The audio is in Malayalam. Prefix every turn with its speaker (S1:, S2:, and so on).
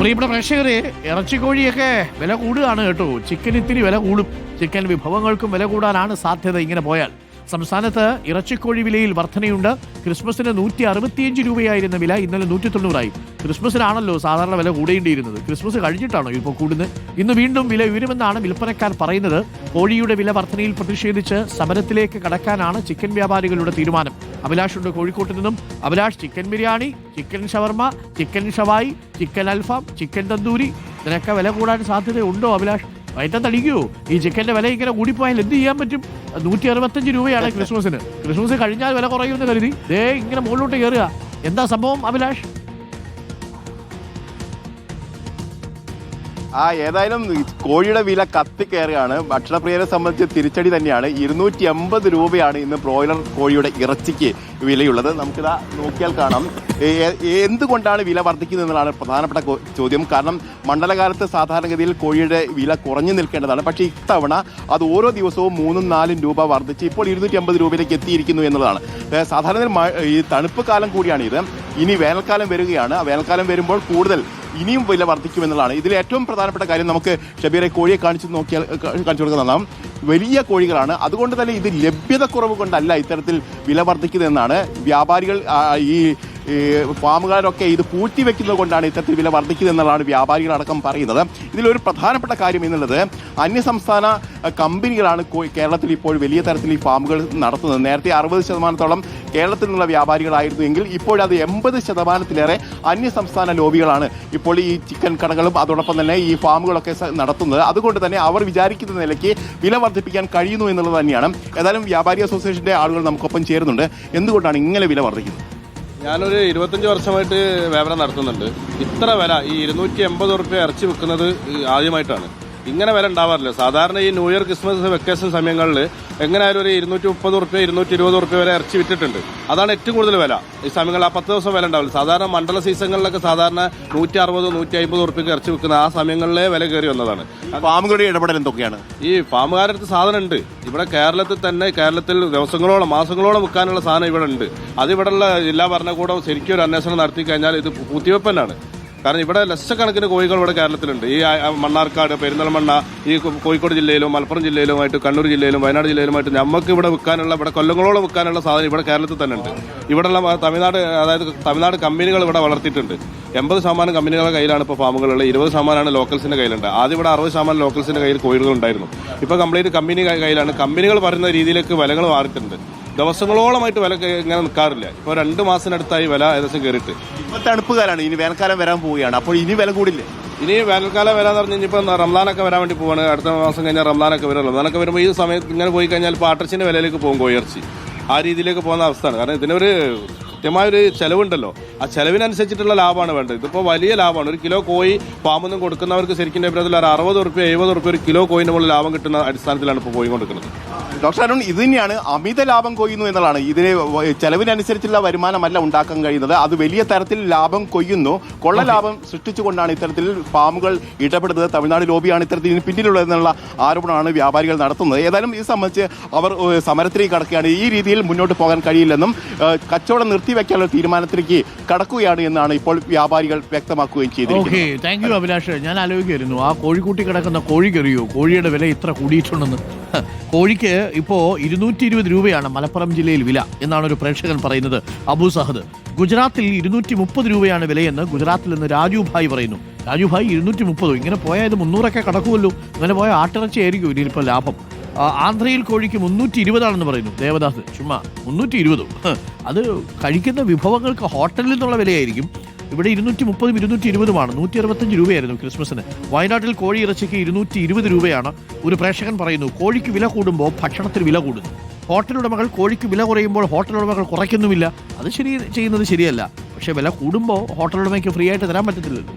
S1: പ്രിയപ്പെട്ട പ്രേക്ഷകരെ ഇറച്ചിക്കോഴിയൊക്കെ വില കൂടുകയാണ് കേട്ടോ. ചിക്കൻ ഇത്തിരി വില കൂടും. ചിക്കൻ വിഭവങ്ങൾക്കും വില കൂടാനാണ് സാധ്യത ഇങ്ങനെ പോയാൽ. സംസ്ഥാനത്ത് ഇറച്ചിക്കോഴി വിലയിൽ വർധനയുണ്ട്. ക്രിസ്മസിന് നൂറ്റി അറുപത്തിയഞ്ച് രൂപയായിരുന്ന വില ഇന്നലെ നൂറ്റി തൊണ്ണൂറായി ക്രിസ്മസിനാണല്ലോ സാധാരണ വില കൂടേണ്ടിയിരുന്നത്. ക്രിസ്മസ് കഴിഞ്ഞിട്ടാണോ ഇപ്പോൾ കൂടുന്നത്? ഇന്ന് വീണ്ടും വില ഉയരുമെന്നാണ് വിൽപ്പനക്കാർ പറയുന്നത്. കോഴിയുടെ വില വർധനയിൽ പ്രതിഷേധിച്ച് സമരത്തിലേക്ക് കടക്കാനാണ് ചിക്കൻ വ്യാപാരികളുടെ തീരുമാനം. അഭിലാഷ് ഉണ്ട് കോഴിക്കോട്ട് നിന്നും. Abhilash chicken biryani chicken shawarma chicken ഷവായി ചിക്കൻ അൽഫാം ചിക്കൻ തന്തൂരി. ഇതിനൊക്കെ വില കൂടാൻ സാധ്യതയുണ്ടോ അഭിലാഷ്? വയറ്റത്തടിക്കുമോ ഈ ചിക്കന്റെ വില ഇങ്ങനെ കൂടിപ്പോയാൽ എന്ത് ചെയ്യാൻ പറ്റും? നൂറ്റി അറുപത്തഞ്ച് രൂപയാണ് ക്രിസ്മസിന്. ക്രിസ്മസ് കഴിഞ്ഞാൽ വില കുറയുമെന്ന് കരുതി. ദേ ഇങ്ങനെ മുകളിലോട്ട് കയറുക എന്താ സംഭവം അഭിലാഷ്?
S2: ആ ഏതായാലും കോഴിയുടെ വില കത്തിക്കയറുകയാണ് ഭക്ഷണപ്രിയരെ സംബന്ധിച്ച് തിരിച്ചടി തന്നെയാണ്. ഇരുന്നൂറ്റി എൺപത് രൂപയാണ് ഇന്ന് ബ്രോയിലർ കോഴിയുടെ ഇറച്ചിക്ക് വിലയുള്ളത്. നമുക്കിതാ നോക്കിയാൽ കാണാം. എന്തുകൊണ്ടാണ് വില വർദ്ധിക്കുന്നത് എന്നതാണ് പ്രധാനപ്പെട്ട ചോദ്യം. കാരണം മണ്ഡലകാലത്ത് സാധാരണഗതിയിൽ കോഴിയുടെ വില കുറഞ്ഞു നിൽക്കേണ്ടതാണ്. പക്ഷേ ഇത്തവണ അത് ഓരോ ദിവസവും മൂന്നും നാലും രൂപ വർദ്ധിച്ച് ഇപ്പോൾ ഇരുന്നൂറ്റി അമ്പത് രൂപയിലേക്ക് എത്തിയിരിക്കുന്നു എന്നുള്ളതാണ്. സാധാരണ ഈ തണുപ്പ് കാലം കൂടിയാണ് ഇത് ഇനി വേനൽക്കാലം വരികയാണ്. വേനൽക്കാലം വരുമ്പോൾ കൂടുതൽ ഇനിയും വില വർദ്ധിക്കുമെന്നുള്ളതാണ്. ഇതിൽ ഏറ്റവും പ്രധാനപ്പെട്ട കാര്യം നമുക്ക് ഷബീറെ കോഴിയെ കാണിച്ചു നോക്കിയാൽ കാണിച്ചു കൊടുക്കുന്നതാണ് വലിയ കോഴികളാണ്. അതുകൊണ്ട് തന്നെ ഇത് ലഭ്യത കുറവ് കൊണ്ടല്ല ഇത്തരത്തിൽ വില വർദ്ധിക്കുന്നതെന്നാണ് വ്യാപാരികൾ ഈ ഈ ഫാമുകാരൊക്കെ ഇത് പൂഴ്ത്തിവെക്കുന്നത് കൊണ്ടാണ് ഇത്തരത്തിൽ വില വർദ്ധിക്കുന്നത് എന്നുള്ളതാണ് വ്യാപാരികളടക്കം പറയുന്നത്. ഇതിലൊരു പ്രധാനപ്പെട്ട കാര്യം എന്നുള്ളത് അന്യസംസ്ഥാന കമ്പനികളാണ് കേരളത്തിൽ ഇപ്പോൾ വലിയ തരത്തിൽ ഈ ഫാമുകൾ നടത്തുന്നത്. നേരത്തെ അറുപത് ശതമാനത്തോളം കേരളത്തിൽ നിന്നുള്ള വ്യാപാരികളായിരുന്നു എങ്കിൽ ഇപ്പോഴത് എൺപത് ശതമാനത്തിലേറെ അന്യസംസ്ഥാന ലോബികളാണ് ഇപ്പോൾ ഈ ചിക്കൻ കടകളും അതോടൊപ്പം തന്നെ ഈ ഫാമുകളൊക്കെ നടത്തുന്നത്. അതുകൊണ്ട് തന്നെ അവർ വിചാരിക്കുന്ന നിലയ്ക്ക് വില വർദ്ധിപ്പിക്കാൻ കഴിയുന്നു എന്നുള്ളത് തന്നെയാണ്. ഏതായാലും വ്യാപാരി അസോസിയേഷന്റെ ആളുകൾ നമുക്കൊപ്പം ചേരുന്നുണ്ട്. എന്തുകൊണ്ടാണ് ഇങ്ങനെ വില വർദ്ധിക്കുന്നത്?
S3: ഞാനൊരു ഇരുപത്തഞ്ച് വർഷമായിട്ട് വ്യാപാരം നടത്തുന്നുണ്ട്. ഇത്ര വില ഈ ഇരുന്നൂറ്റി എൺപത് റുപ്യ ഇറച്ചി വെക്കുന്നത് ആദ്യമായിട്ടാണ്. ഇങ്ങനെ വില ഉണ്ടാവാറില്ല. സാധാരണ ഈ ന്യൂ ഇയർ ക്രിസ്മസ് വെക്കേഷൻ സമയങ്ങളിൽ എങ്ങനെയായാലും ഒരു ഇരുന്നൂറ്റി മുപ്പത് റുപ്യ ഇരുന്നൂറ്റി ഇരുപത് റുപ്യ വരെ ഇറച്ചി വിറ്റിട്ടുണ്ട്. അതാണ് ഏറ്റവും കൂടുതൽ വില. ഈ സമയങ്ങളിൽ ആ പത്ത് ദിവസം വില ഉണ്ടാവില്ല. സാധാരണ മണ്ഡല സീസണുകളിലൊക്കെ സാധാരണ നൂറ്റി അറുപത് നൂറ്റി അമ്പത് റുപ്യക്ക് ഇറച്ചി വിൽക്കുന്ന ആ സമയങ്ങളിലെ വില കയറി വന്നതാണ്.
S2: ഫാമുകളുടെ ഇടപെടൽ എന്തൊക്കെയാണ്?
S3: ഈ ഫാമുകാരുടെ അടുത്ത് സാധനം ഉണ്ട് ഇവിടെ കേരളത്തിൽ തന്നെ കേരളത്തിൽ ദിവസങ്ങളോളം മാസങ്ങളോളം വിൽക്കാനുള്ള സാധനം ഇവിടെ ഉണ്ട്. അത് ഇവിടെയുള്ള ജില്ലാ ഭരണകൂടം ശരിക്കും ഒരു അന്വേഷണം നടത്തി കഴിഞ്ഞാൽ ഇത് പൂത്തിവെപ്പനാണ് കാരണം ഇവിടെ ലക്ഷക്കണക്കിന് കോഴികൾ ഇവിടെ കേരളത്തിലുണ്ട്. ഈ മണ്ണാർക്കാട് പെരിന്തൽമണ്ണ ഈ കോഴിക്കോട് ജില്ലയിലും മലപ്പുറം ജില്ലയിലുമായിട്ട് കണ്ണൂർ ജില്ലയിലും വയനാട് ജില്ലയിലുമായിട്ട് നമുക്ക് ഇവിടെ വിൽക്കാനുള്ള ഇവിടെ കൊല്ലങ്ങളോളം വിൽക്കാനുള്ള സാധനം ഇവിടെ കേരളത്തിൽ തന്നെ ഉണ്ട് ഇവിടെയുള്ള തമിഴ്നാട് അതായത് തമിഴ്നാട് കമ്പനികൾ ഇവിടെ വളർത്തിയിട്ടുണ്ട്. എൺപത് ശതമാനം കമ്പനികളുടെ കയ്യിലാണ് ഇപ്പോൾ ഫാമുകളുള്ളത്. ഇരുപത് ശതമാനമാണ് ലോക്കൽസിന്റെ കയ്യിലുണ്ട്. ആദ്യം ഇവിടെ അറുപത് ശതമാനം ലോക്കൽസിന്റെ കയ്യിൽ കോഴികൾ ഉണ്ടായിരുന്നു ഇപ്പോൾ കംപ്ലീറ്റ് കമ്പനി കയ്യിലാണ്. കമ്പനികൾ പറയുന്ന രീതിയിലേക്ക് വിലകൾ മാറിയിട്ടുണ്ട്. ദിവസങ്ങളോളമായിട്ട് വില ഇങ്ങനെ നിൽക്കാറില്ല. ഇപ്പോൾ രണ്ട് മാസത്തിനടുത്തായി വില ഏകദേശം കയറിയിട്ട്.
S2: ഇപ്പൊ തണുപ്പ് കാലാണ് ഇനി വേനൽക്കാലം വരാൻ പോവുകയാണ്. അപ്പോൾ ഇനി വില കൂടില്ലേ?
S3: ഇനി വേനൽക്കാലം വരാന്ന് പറഞ്ഞു കഴിഞ്ഞാൽ റംലാനൊക്കെ വരാൻ വേണ്ടി പോവാണ്. അടുത്ത മാസം കഴിഞ്ഞാൽ റംലാനൊക്കെ വരും. റംലാനൊക്കെ വരുമ്പോൾ ഈ സമയത്ത് ഇങ്ങനെ പോയി കഴിഞ്ഞാൽ ഇപ്പോൾ ആട്ടച്ചിന്റെ വിലയിലേക്ക് പോകും കോയിറച്ചി ആ രീതിയിലേക്ക് പോകുന്ന അവസ്ഥയാണ്. കാരണം ഇതിനൊരു കൃത്യമായൊരു ചിലവുണ്ടല്ലോ. ആ ചിലവിനനുസരിച്ചിട്ടുള്ള ലാഭമാണ് വേണ്ടത്. ഇതിപ്പോൾ വലിയ ലാഭമാണ്. ഒരു കിലോ കോഴി ഫാമൊന്നും കൊടുക്കുന്നവർക്ക് ശരിക്കും അഭിപ്രായത്തിൽ ഒരു അറുപത് റുപ്യ എഴുപത് റുപ്യ ഒരു കിലോ കോയിന് മുകളിൽ ലാഭം കിട്ടുന്ന അടിസ്ഥാനത്തിലാണ് ഇപ്പോൾ കോഴി കൊടുക്കുന്നത്
S2: ഡോക്ടർ അരുൺ ഇത് തന്നെയാണ് അമിത ലാഭം കൊയ്യുന്നു എന്നുള്ളതാണ്. ഇതിന് ചെലവിനനുസരിച്ചുള്ള വരുമാനമല്ല ഉണ്ടാക്കാൻ കഴിയുന്നത്. അത് വലിയ തരത്തിൽ ലാഭം കൊയ്യുന്നു. കൊള്ള ലാഭം സൃഷ്ടിച്ചുകൊണ്ടാണ് ഇത്തരത്തിൽ ഫാമുകൾ ഇടപെടുന്നത്. തമിഴ്നാട് ലോബിയാണ് ഇത്തരത്തിൽ ഇതിന് പിന്നിലുള്ളതെന്നുള്ള ആരോപണമാണ് വ്യാപാരികൾ നടത്തുന്നത്. ഏതായാലും ഇത് സംബന്ധിച്ച് അവർ സമരത്തിലേക്ക് കടക്കുകയാണ്. ഈ രീതിയിൽ മുന്നോട്ട് പോകാൻ കഴിയില്ലെന്നും കച്ചവടം കച്ചവടം നിർത്തിവെക്കാനുള്ള തീരുമാനത്തിലേക്ക് കടക്കുകയാണ് എന്നാണ് ഇപ്പോൾ വ്യാപാരികൾ വ്യക്തമാക്കുകയും ചെയ്തിരിക്കുന്നത്.
S1: Thank you Abhilash. ഞാൻ ആലോചിക്കായിരുന്നു ആ കോഴിക്കൂട്ടി കിടക്കുന്ന കോഴിക്കറിയോ കോഴിയുടെ വില ഇത്ര കൂടിയിട്ടുണ്ടെന്ന്. കോഴിക്ക് ഇപ്പോൾ ഇരുന്നൂറ്റി ഇരുപത് രൂപയാണ് മലപ്പുറം ജില്ലയിൽ വില എന്നാണ് ഒരു പ്രേക്ഷകൻ പറയുന്നത്. അബു സഹദ് ഗുജറാത്തിൽ ഇരുന്നൂറ്റി മുപ്പത് രൂപയാണ് വിലയെന്ന് ഗുജറാത്തിൽ നിന്ന് രാജു ഭായ് പറയുന്നു. രാജു ഭായ് ഇരുന്നൂറ്റി മുപ്പതോ ഇങ്ങനെ പോയാൽ ഇത് മുന്നൂറൊക്കെ കടക്കുമല്ലോ. അങ്ങനെ പോയാൽ ആട്ടിറച്ചി ആയിരിക്കും ഇതിലിപ്പോൾ ലാഭം. ആന്ധ്രയിൽ കോഴിക്ക് മുന്നൂറ്റി ഇരുപതാണെന്ന് പറയുന്നു. ദേവദാസ് ചുമ്മാ മുന്നൂറ്റി ഇരുപതും അത് കഴിക്കുന്ന വിഭവങ്ങൾക്ക് ഹോട്ടലിൽ നിന്നുള്ള വിലയായിരിക്കും. ഇവിടെ ഇരുന്നൂറ്റി മുപ്പതും ഇരുന്നൂറ്റി ഇരുപതുമാണ് നൂറ്റി അറുപത്തഞ്ച് രൂപയായിരുന്നു ക്രിസ്മസിന്. വയനാട്ടിൽ കോഴി ഇറച്ചിക്ക് ഇരുന്നൂറ്റി ഇരുപത് രൂപയാണ്. ഒരു പ്രേക്ഷകൻ പറയുന്നു കോഴിക്ക് വില കൂടുമ്പോൾ ഭക്ഷണത്തിന് വില കൂടുന്നു. ഹോട്ടൽ ഉടമകൾ കോഴിക്ക് വില കുറയുമ്പോൾ ഹോട്ടൽ ഉടമകൾ കുറയ്ക്കുന്നുമില്ല. അത് ശരി ചെയ്യുന്നത് ശരിയല്ല. പക്ഷേ വില കൂടുമ്പോൾ ഹോട്ടൽ ഉടമയ്ക്ക് ഫ്രീ ആയിട്ട് തരാൻ പറ്റത്തില്ലല്ലോ.